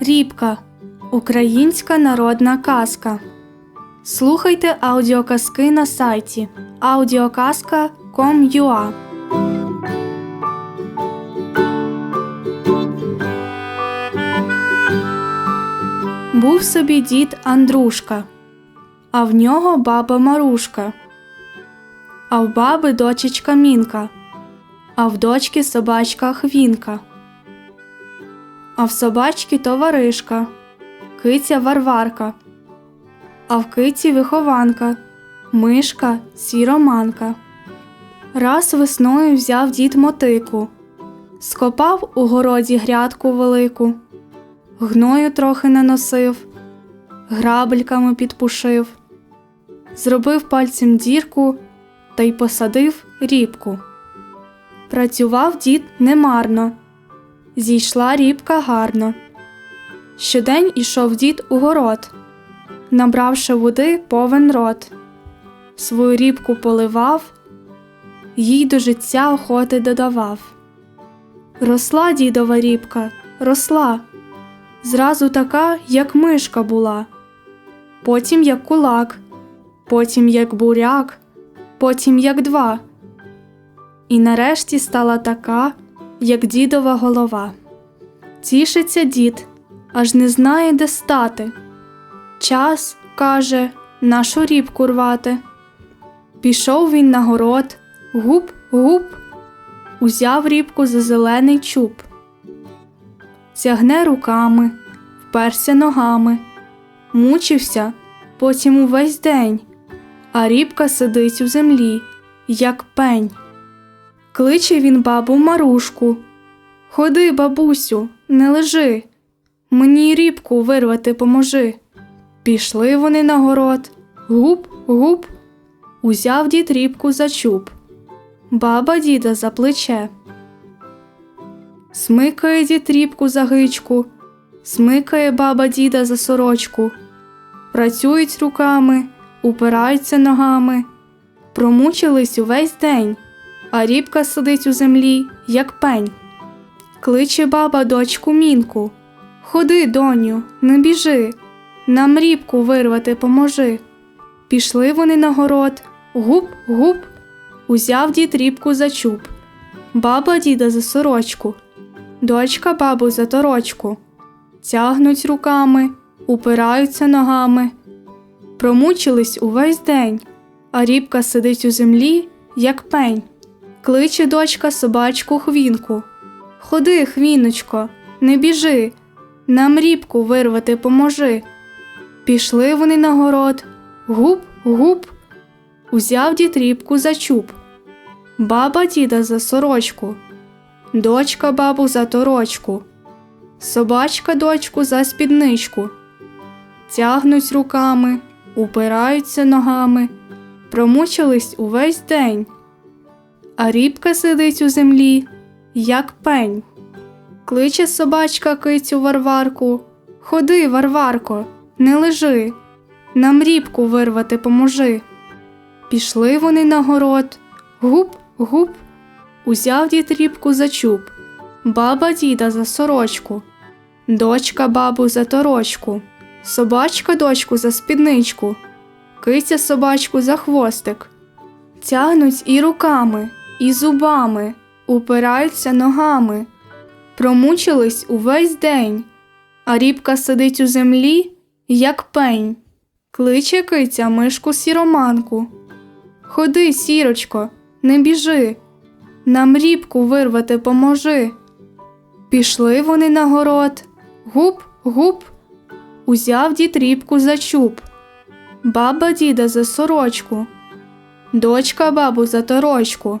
Рібка. Українська народна казка. Слухайте аудіоказки на сайті audioказка.com.ua Був собі дід Андрушка, а в нього баба Марушка, а в баби дочечка Мінка, а в дочки собачка Хвінка, а в собачки товаришка, киця Варварка, а в киці вихованка, мишка сіроманка. Раз весною взяв дід мотику, скопав у городі грядку велику, гною трохи наносив, грабельками підпушив, зробив пальцем дірку та й посадив рібку. Працював дід немарно, зійшла рібка гарно. Щодень ішов дід у город, набравши води повен рот, свою рібку поливав, їй до життя охоти додавав. Росла дідова рібка, росла, зразу така, як мишка була, потім як кулак, потім як буряк, потім як два. І нарешті стала така, як дідова голова. Тішиться дід, аж не знає, де стати. Час, каже, нашу рібку рвати. Пішов він на город, гуп, гуп, узяв рібку за зелений чуб. Тягне руками, вперся ногами, мучився потім увесь день, а рібка сидить у землі, як пень. Кличе він бабу Марушку. Ходи, бабусю, не лежи, мені рібку вирвати поможи. Пішли вони на город, гуп, гуп, узяв дід рібку за чуб, баба діда за плече. Смикає дід рібку за гичку, смикає баба діда за сорочку. Працюють руками, упираються ногами, промучились увесь день, а рібка сидить у землі, як пень. Кличе баба дочку мінку. Ходи, доню, не біжи, нам рібку вирвати поможи. Пішли вони на город, гуп, гуп, узяв дід рібку за чуб, баба діда за сорочку, дочка бабу за торочку. Тягнуть руками, упираються ногами. Промучились увесь день, а рібка сидить у землі, як пень. Кличе дочка собачку хвінку. Ходи, хвіночко, не біжи, нам рібку вирвати поможи. Пішли вони на город, гуп, гуп, узяв дід рібку за чуб, баба діда за сорочку, дочка бабу за торочку, собачка дочку за спідничку. Тягнуть руками, упираються ногами, промучились увесь день, а рібка сидить у землі, як пень. Кличе собачка кицю Варварку. Ходи, Варварко, не лежи, нам рібку вирвати поможи. Пішли вони на город, гуп, гуп, узяв дід рібку за чуб, баба діда за сорочку, дочка бабу за торочку, собачка дочку за спідничку, киця собачку за хвостик. Тягнуть і руками, і зубами, упираються ногами. Промучились увесь день, а рібка сидить у землі, як пень. Кличе киця мишку сіроманку. Ходи, сірочко, не біжи, нам рібку вирвати поможи. Пішли вони на город, гуп, гуп, узяв дід рібку за чуб, баба діда за сорочку, дочка бабу за торочку,